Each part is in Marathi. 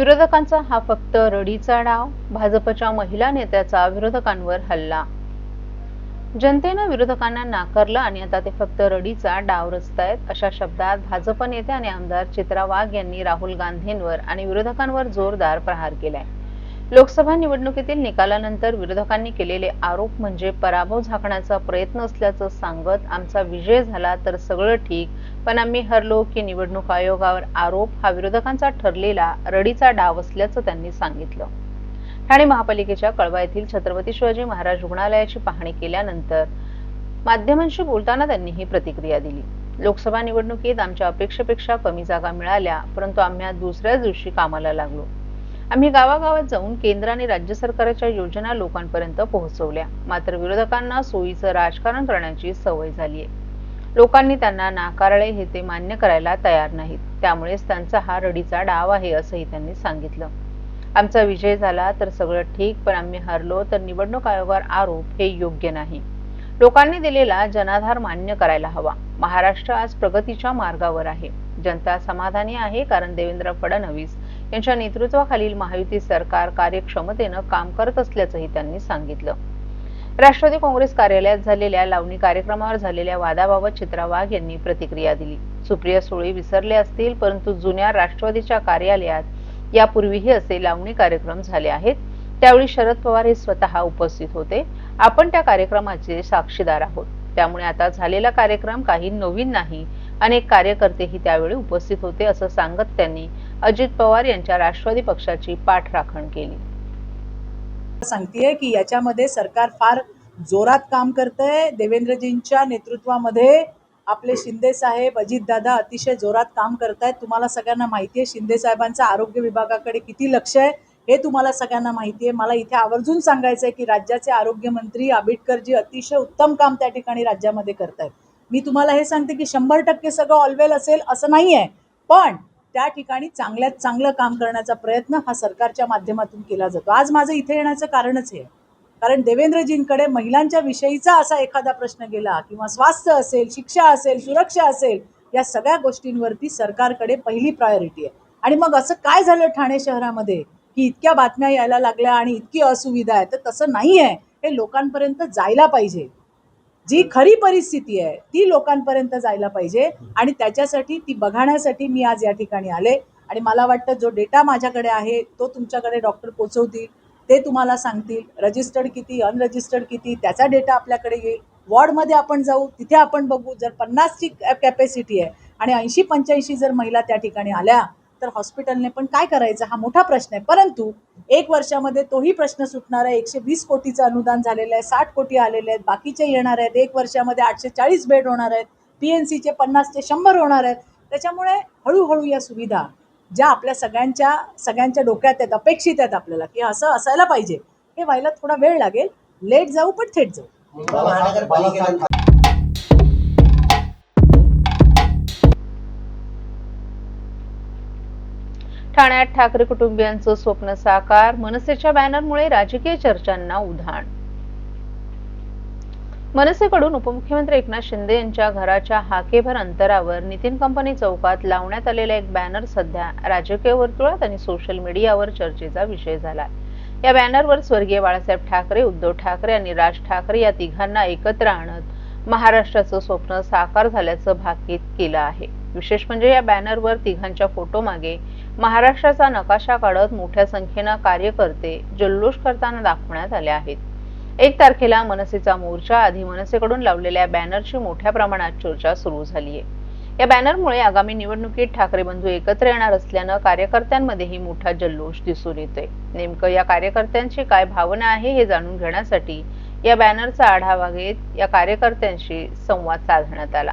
विरोधकांचा हा फक्त रडीचा डाव भाजपच्या महिला नेत्याचा विरोधकांवर हल्ला. जनतेनं विरोधकांना नाकारलं आणि आता ते फक्त रडीचा डाव रचतायत अशा शब्दात भाजप नेते आणि आमदार चित्रा वाघ यांनी राहुल गांधींवर आणि विरोधकांवर जोरदार प्रहार केलाय. लोकसभा निवडणुकीतील निकालानंतर विरोधकांनी केलेले आरोप म्हणजे पराभव झाकण्याचा प्रयत्न असल्याचं सांगत आमचा विजय झाला तर सगळं ठीक पण आम्ही हरलो की निवडणूक आयोगावर आरोप हा विरोधकांचा ठरलेला रडीचा डाव असल्याचं त्यांनी सांगितलं. ठाणे महापालिकेच्या कळवा येथील छत्रपती शिवाजी महाराज रुग्णालयाची पाहणी केल्यानंतर माध्यमांशी बोलताना त्यांनी ही प्रतिक्रिया दिली. लोकसभा निवडणुकीत आमच्या अपेक्षेपेक्षा कमी जागा मिळाल्या परंतु आम्ही दुसऱ्याच दिवशी कामाला लागलो. आम्ही गावागावात जाऊन केंद्र आणि राज्य सरकारच्या योजना लोकांपर्यंत पोहोचवल्या. मात्र विरोधकांना सोयीचं राजकारण करण्याची सवय झाली आहे लोकांनी त्यांना नाकारले हे ते मान्य करायला तयार नाहीत. त्यामुळेच त्यांचा हा रडीचा डाव आहे असंही त्यांनी सांगितलं. आमचा विजय झाला तर सगळं ठीक पण आम्ही हरलो तर निवडणूक आयोगावर आरोप हे योग्य नाही. लोकांनी दिलेला जनाधार मान्य करायला हवा. महाराष्ट्र आज प्रगतीच्या मार्गावर आहे. जनता समाधानी आहे कारण देवेंद्र फडणवीस यांच्या नेतृत्वाखालील महायुती सरकार कार्यक्षमतेनं काम करत असल्याचंही त्यांनी सांगितलं. राष्ट्रवादी काँग्रेस कार्यालयात झालेल्या लावणी कार्यक्रमावर झालेल्या वादाबाबत चित्रा वाघ यांनी प्रतिक्रिया दिली. सुप्रिया सुळे विसरले असतील परंतु जुन्या राष्ट्रवादीच्या कार्यालयात यापूर्वीही असे लावणी कार्यक्रम झाले आहेत. त्यावेळी शरद पवार हे स्वतः उपस्थित होते. आपण त्या कार्यक्रमाचे साक्षीदार आहोत. त्यामुळे आता झालेला कार्यक्रम काही नवीन नाही अनेक कार्यकर्तेही त्यावेळी उपस्थित होते असं सांगत त्यांनी अजित पवार यांच्या राष्ट्रवादी पक्षाची पाठराखण केली. सांगतेय की याच्यामध्ये सरकार फार जोरात काम करतंय. देवेंद्रजींच्या नेतृत्वामध्ये आपले शिंदे साहेब अजितदादा अतिशय जोरात काम करतायत. तुम्हाला सगळ्यांना माहिती आहे शिंदे साहेबांचं आरोग्य विभागाकडे किती लक्ष आहे हे तुम्हाला सगळ्यांना माहिती आहे मला इथे आवर्जून सांगायचं आहे की राज्याचे आरोग्यमंत्री आंबेडकरजी अतिशय उत्तम काम त्या ठिकाणी राज्यामध्ये करतायत. मी तुम्हाला हे सांगते की शंभर टक्के सगळं ऑलवेल असेल असं नाही आहे पण त्या ठिकाणी चांगल्यात चांगलं काम करण्याचा प्रयत्न हा सरकारच्या माध्यमातून केला जातो. आज माझं इथे येण्याचं कारणच हे. आहे. कारण देवेंद्रजींकडे महिलांच्या विषयीचा असा एखादा प्रश्न गेला किंवा स्वास्थ्य असेल शिक्षा असेल सुरक्षा असेल या सगळ्या गोष्टींवरती सरकारकडे पहिली प्रायोरिटी आहे. आणि मग असं काय झालं ठाणे शहरामध्ये? की इतक्या बातम्या यायला लागल्या आणि इतकी असुविधा आहे. तर तसं नाही आहे हे लोकांपर्यंत जायला पाहिजे. जी खरी परिस्थिती आहे ती लोकांपर्यंत जायला पाहिजे आणि त्याच्यासाठी ती बघण्यासाठी मी आज या ठिकाणी आले. आणि मला वाटतं जो डेटा माझ्याकडे आहे तो तुमच्याकडे डॉक्टर पोचवतील ते तुम्हाला सांगतील रजिस्टर्ड किती अनरजिस्टर्ड किती त्याचा डेटा आपल्याकडे येईल. वॉर्डमध्ये आपण जाऊ तिथे आपण बघू. जर पन्नासची कॅपॅसिटी आहे आणि ऐंशी पंच्याऐंशी जर महिला त्या ठिकाणी आल्या तर हॉस्पिटलने पण काय करायचं? हा मोठा प्रश्न आहे. परंतु एक वर्षामध्ये तोही प्रश्न सुटणार आहे. एकशे वीस कोटीचं अनुदान झालेलं आहे. साठ कोटी आलेले आहेत. बाकीचे येणार आहेत. एक वर्षामध्ये आठशे चाळीस बेड होणार आहेत. पी एन सीचे पन्नासचे शंभर होणार आहेत. त्याच्यामुळे हळूहळू या सुविधा ज्या आपल्या सगळ्यांच्या सगळ्यांच्या डोक्यात आहेत अपेक्षित आहेत आपल्याला की असं असायला पाहिजे. हे व्हायला थोडा वेळ लागेल. लेट जाऊ पण थेट जाऊ. ठाण्यात ठाकरे कुटुंबियांचं स्वप्न साकार मनसेच्या बॅनरमुळे राजकीय चर्चांना उधाण. मनसेकडून उपमुख्यमंत्री एकनाथ शिंदे यांच्या घराच्या हाकेभर अंतरावर नितीन कंपनी चौकात लावण्यात आलेला एक बॅनर सध्या राजकीय वर्तुळात आणि सोशल मीडियावर चर्चेचा विषय झाला या बॅनरवर स्वर्गीय बाळासाहेब ठाकरे उद्धव ठाकरे आणि राज ठाकरे या तिघांना एकत्र आणत महाराष्ट्राचं स्वप्न साकार झाल्याचं भाकीत केलं आहे. विशेष म्हणजे या बॅनरवर तिघांच्या फोटो मागे महाराष्ट्राचा नकाशा काढत मोठ्या संख्येनं कार्यकर्ते जल्लोष करताना दाखवण्यात आले आहेत. एक तारखेला मनसेचा मोर्चा आधी मनसेकडून लावलेल्या बॅनरची मोठ्या प्रमाणात चर्चा सुरू झाली आहे. या बॅनरमुळे आगामी निवडणुकीत ठाकरे बंधू एकत्र येणार असल्यानं कार्यकर्त्यांमध्येही मोठा जल्लोष दिसून येतोय. नेमकं या कार्यकर्त्यांची काय भावना आहे हे जाणून घेण्यासाठी या बॅनरचा आढावा घेत या कार्यकर्त्यांशी संवाद साधण्यात आला.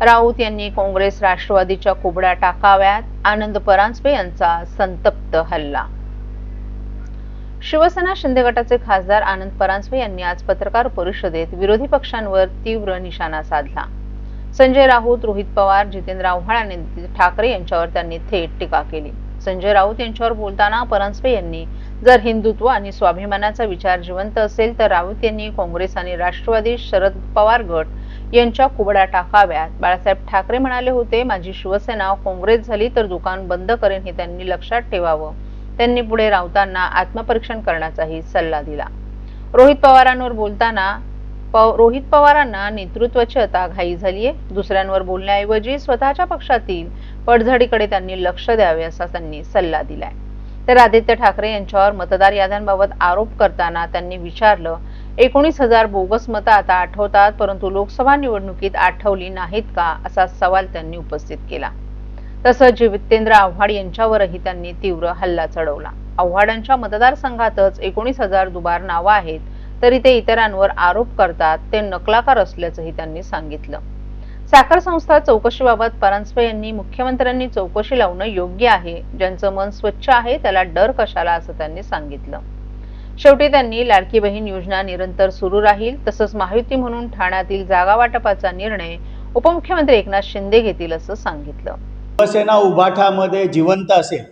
राऊत यांनी काँग्रेस राष्ट्रवादीच्या कुबड्या टाकाव्यात. आनंद परांजपे यांचा संतप्त हल्ला. शिवसेना शिंदे गटाचे खासदार आनंद परांजपे यांनी आज पत्रकार परिषदेत विरोधी पक्षांवर तीव्र निशाणा साधला. संजय राऊत रोहित पवार जितेंद्र आव्हाड आणि ठाकरे यांच्यावर त्यांनी थेट टीका केली. संजय राऊत यांच्यावर बोलताना परांजपे यांनी जर हिंदुत्व आणि स्वाभिमानाचा विचार जिवंत असेल तर राऊत यांनी काँग्रेस आणि राष्ट्रवादी शरद पवार गट यांच्या कुबड्या टाकाव्यात. बाळासाहेब ठाकरे म्हणाले होते माझी शिवसेना काँग्रेस झाली तर दुकान बंद करेन हे त्यांनी लक्षात ठेवावं. त्यांनी पुढे राऊतांना आत्मपरीक्षण करण्याचाही सल्ला दिला. रोहित पवारांवर बोलताना प- रोहित पवारांना नेतृत्वाची आता घाई झालीये. दुसऱ्यांवर बोलण्याऐवजी स्वतःच्या पक्षातील पडझडीकडे त्यांनी लक्ष द्यावे असा त्यांनी सल्ला दिलाय. तर आदित्य ठाकरे यांच्यावर मतदार याद्यांबाबत आरोप करताना त्यांनी विचारलं एकोणीस हजार बोगस मतं आता आठवतात परंतु लोकसभा निवडणुकीत आठवली नाहीत का असा सवाल त्यांनी उपस्थित केला. तसंच जितेंद्र आव्हाड यांच्यावरही त्यांनी तीव्र हल्ला चढवला. आव्हाडांच्या मतदारसंघातच एकोणीस हजार दुबार नावं आहेत तरी ते इतरांवर आरोप करतात ते नकलाकार असल्याचंही त्यांनी सांगितलं. साखर संस्था चौकशीबाबत परांजपे यांनी मुख्यमंत्र्यांनी चौकशी लावणं योग्य आहे ज्यांचं मन स्वच्छ आहे त्याला डर कशाला असं त्यांनी सांगितलं. शेवटी त्यांनी लाडकी बहीण योजना निरंतर सुरू राहील तसंच महायुती म्हणून ठाण्यातील जागा वाटपाचा निर्णय उपमुख्यमंत्री एकनाथ शिंदे घेतील असं सांगितलं. शिवसेना उभाठामध्ये जिवंत असेल.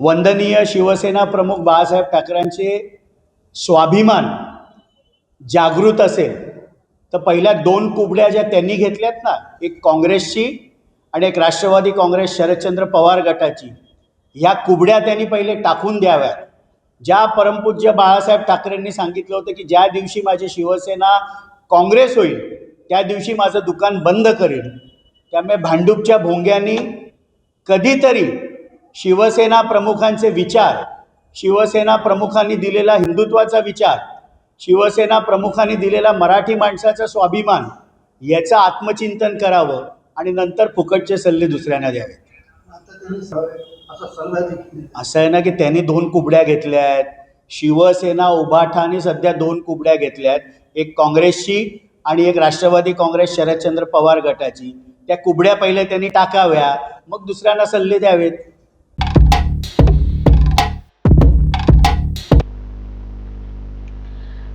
वंदनीय शिवसेना प्रमुख बाळासाहेब ठाकरेंचे स्वाभिमान जागृत असेल. तर पहिल्या दोन कुबड्या ज्या त्यांनी घेतल्यात ना एक काँग्रेसची आणि एक राष्ट्रवादी काँग्रेस शरदचंद्र पवार गटाची ह्या कुबड्या त्यांनी पहिले टाकून द्याव्यात. ज्या परमपूज्य बाळासाहेब ठाकरेंनी सांगितलं होतं की ज्या दिवशी माझी शिवसेना काँग्रेस होईल त्या दिवशी माझं दुकान बंद करेल. त्यामुळे भांडूपच्या भोंग्यांनी कधीतरी शिवसेना प्रमुखांचे विचार शिवसेना प्रमुखांनी दिलेला हिंदुत्वाचा विचार शिवसेना प्रमुखांनी दिलेला मराठी माणसाचा स्वाभिमान याचं आत्मचिंतन करावं आणि नंतर फुकटचे सल्ले दुसऱ्यांना द्यावे. असं आहे. ना की त्यांनी दोन कुबड्या घेतल्या आहेत. शिवसेना उभाठाने सध्या दोन कुबड्या घेतल्या आहेत. एक काँग्रेसची आणि एक राष्ट्रवादी काँग्रेस शरदचंद्र पवार गटाची. त्या कुबड्या पहिले त्यांनी टाकाव्या. मग दुसऱ्यांना सल्ले द्यावेत.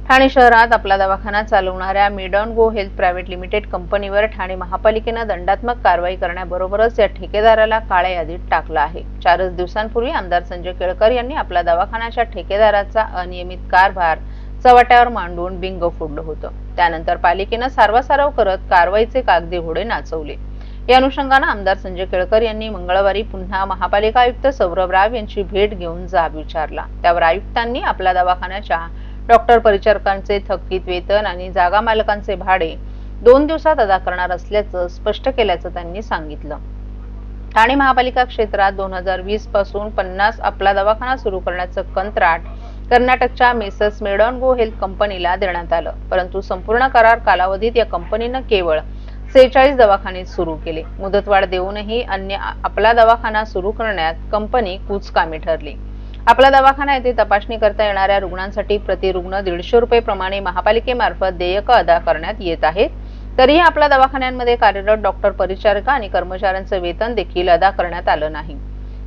ठाणे शहरात आपला दवाखाना चालवणाऱ्या Medon go health private limited कंपनीवर ठाणे महापालिकेनं दंडात्मक कारवाई करण्याबरोबरच या ठेकेदाराला काळ्या यादीत टाकलं आहे. चारच दिवसांपूर्वी आमदार संजय केळकर यांनी आपल्या दवाखान्याच्या ठेकेदाराचा अनियमित कारभार चव्हाट्यावर मांडून बिंग फोडलं होतं. त्यानंतर पालिकेनं सारवासारव करत कारवाईचे कागदी घोडे नाचवले. या अनुषंगानं आमदार संजय केळकर यांनी मंगळवारी पुन्हा महापालिका आयुक्त सौरभ राव यांची भेट घेऊन जाब विचारला. त्यावर आयुक्तांनी आपल्या दवाखान्याच्या डॉक्टर परिचारकांचे थकीत वेतन आणि जागा मालकांचे भाडे दोन दिवसात अदा करणार असल्याचं स्पष्ट केल्याचं त्यांनी सांगितलं. ठाणे महापालिका क्षेत्रात दोन हजार वीसपासून पन्नास आपला दवाखाना सुरू करण्याचं कंत्राट कर्नाटकच्या मेसस मेडॉन गो हेल्थ कंपनीला देण्यात आलं. परंतु संपूर्ण करार कालावधीत या कंपनीनं केवळ सेहेचाळीस दवाखाने सुरू केले. मुदतवाढ देऊनही अन्य आपला दवाखाना सुरू करण्यात कंपनी कुचकामी ठरली. आपला दवाखाना येथे तपासणी करता येणाऱ्या रुग्णांसाठी प्रति रुग्ण दीडशे रुपये प्रमाणे महापालिकेमार्फत देयक अदा करण्यात येत आहेत. तरीही आपल्या दवाखान्यांमध्ये कार्यरत डॉक्टर परिचारिका आणि कर्मचाऱ्यांचं वेतन देखील अदा करण्यात आलं नाही.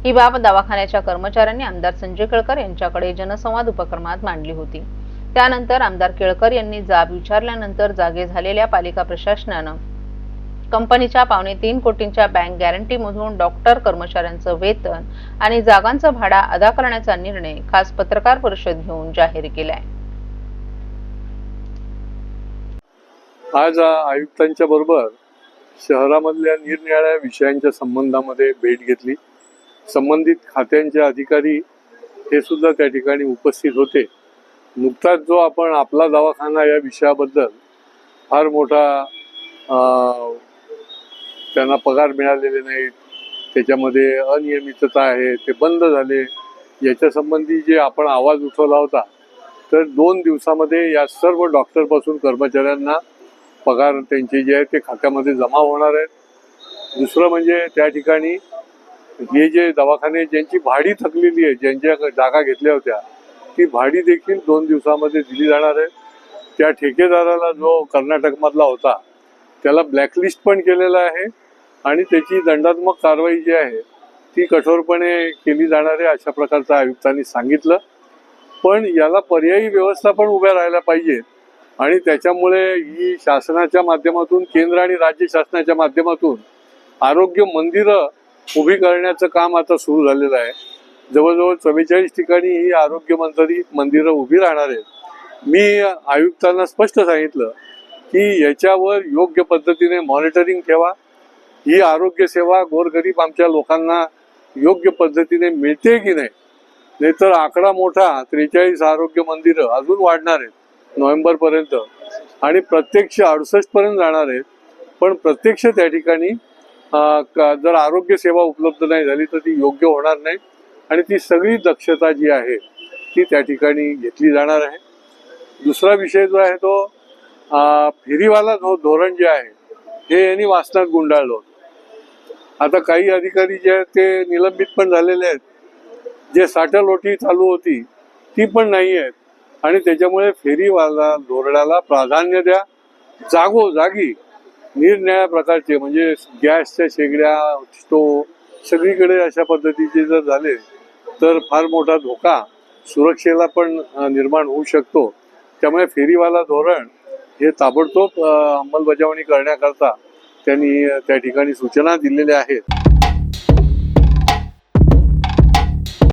ही बाब दवाखान्याच्या कर्मचाऱ्यांनी आमदार संजय केळकर यांच्याकडे जनसंवाद उपक्रमात मांडली होती. त्यानंतर आमदार केळकर यांनी जाब विचारल्यानंतर जागे झालेल्या पालिका प्रशासनानं कंपनीच्या पावणे तीन कोटींच्या बँक गॅरंटीमधून डॉक्टर कर्मचाऱ्यांचं वेतन आणि जागांचं भाडा अदा करण्याचा निर्णय खास पत्रकार परिषद घेऊन जाहीर केलाय. आज आयुक्तांच्या बरोबर शहरामधल्या निरनिराळ्या विषयांच्या संबंधामध्ये भेट घेतली. संबंधित खात्यांचे अधिकारी हे सुद्धा त्या ठिकाणी उपस्थित होते. नुकताच जो आपण आपला दवाखाना या विषयाबद्दल फार मोठा त्यांना पगार मिळालेले नाहीत. त्याच्यामध्ये अनियमितता आहे ते बंद झाले. याच्या संबंधी जे आपण आवाज उठवला होता तर दोन दिवसामध्ये या सर्व डॉक्टरपासून कर्मचाऱ्यांना पगार त्यांचे जे आहे ते खात्यामध्ये जमा होणार आहेत. दुसरं म्हणजे त्या ठिकाणी हे जे दवाखाने ज्यांची भाडी थकलेली आहे ज्यांच्या जागा घेतल्या होत्या ती भाडी देखील दोन दिवसामध्ये दिली जाणार आहे. त्या ठेकेदाराला जो कर्नाटकमधला होता त्याला ब्लॅकलिस्ट पण केलेलं आहे आणि त्याची दंडात्मक कारवाई जी आहे ती कठोरपणे केली जाणार आहे अशा प्रकारचं आयुक्तांनी सांगितलं. पण याला पर्यायी व्यवस्था पण उभ्या राहायला पाहिजे आणि त्याच्यामुळे ही शासनाच्या माध्यमातून केंद्र आणि राज्य शासनाच्या माध्यमातून आरोग्य मंदिरं उभी करण्याचं काम आता सुरू झालेलं आहे. जवळजवळ चव्वेचाळीस ठिकाणी ही आरोग्य मंत्री मंदिरं उभी राहणार आहेत. मी आयुक्तांना स्पष्ट सांगितलं की याच्यावर योग्य पद्धतीने मॉनिटरिंग ठेवा. ही आरोग्य सेवा गोरगरीब आमच्या लोकांना योग्य पद्धतीने मिळते की नाही? नाहीतर आकडा मोठा त्रेचाळीस आरोग्य मंदिरं अजून वाढणार आहेत नोव्हेंबरपर्यंत आणि प्रत्यक्ष अडुसष्टपर्यंत जाणार आहेत. पण प्रत्यक्ष त्या ठिकाणी जर आरोग्य सेवा उपलब्ध नाही झाली तर ती योग्य होणार नाही. आणि ती सगळी दक्षता जी आहे ती त्या ठिकाणी घेतली जाणार आहे. दुसरा विषय जो आहे तो फेरीवाला धो धोरण जे आहे हे यांनी वाचनात गुंडाळलं होतं. आता काही अधिकारी जे आहेत ते निलंबित पण झालेले आहेत. जे साठलोटी चालू होती ती पण नाही आहेत. आणि त्याच्यामुळे फेरीवाला धोरणाला प्राधान्य द्या. जागोजागी निरनिळ्या प्रकारचे म्हणजे गॅसच्या शेगड्या स्टोव सगळीकडे अशा पद्धतीचे जर झाले तर फार मोठा धोका सुरक्षेला पण निर्माण होऊ शकतो. त्यामुळे फेरीवाला धोरण हे ताबडतोब अंमलबजावणी करण्याकरता त्यांनी त्या ठिकाणी सूचना दिलेल्या आहेत.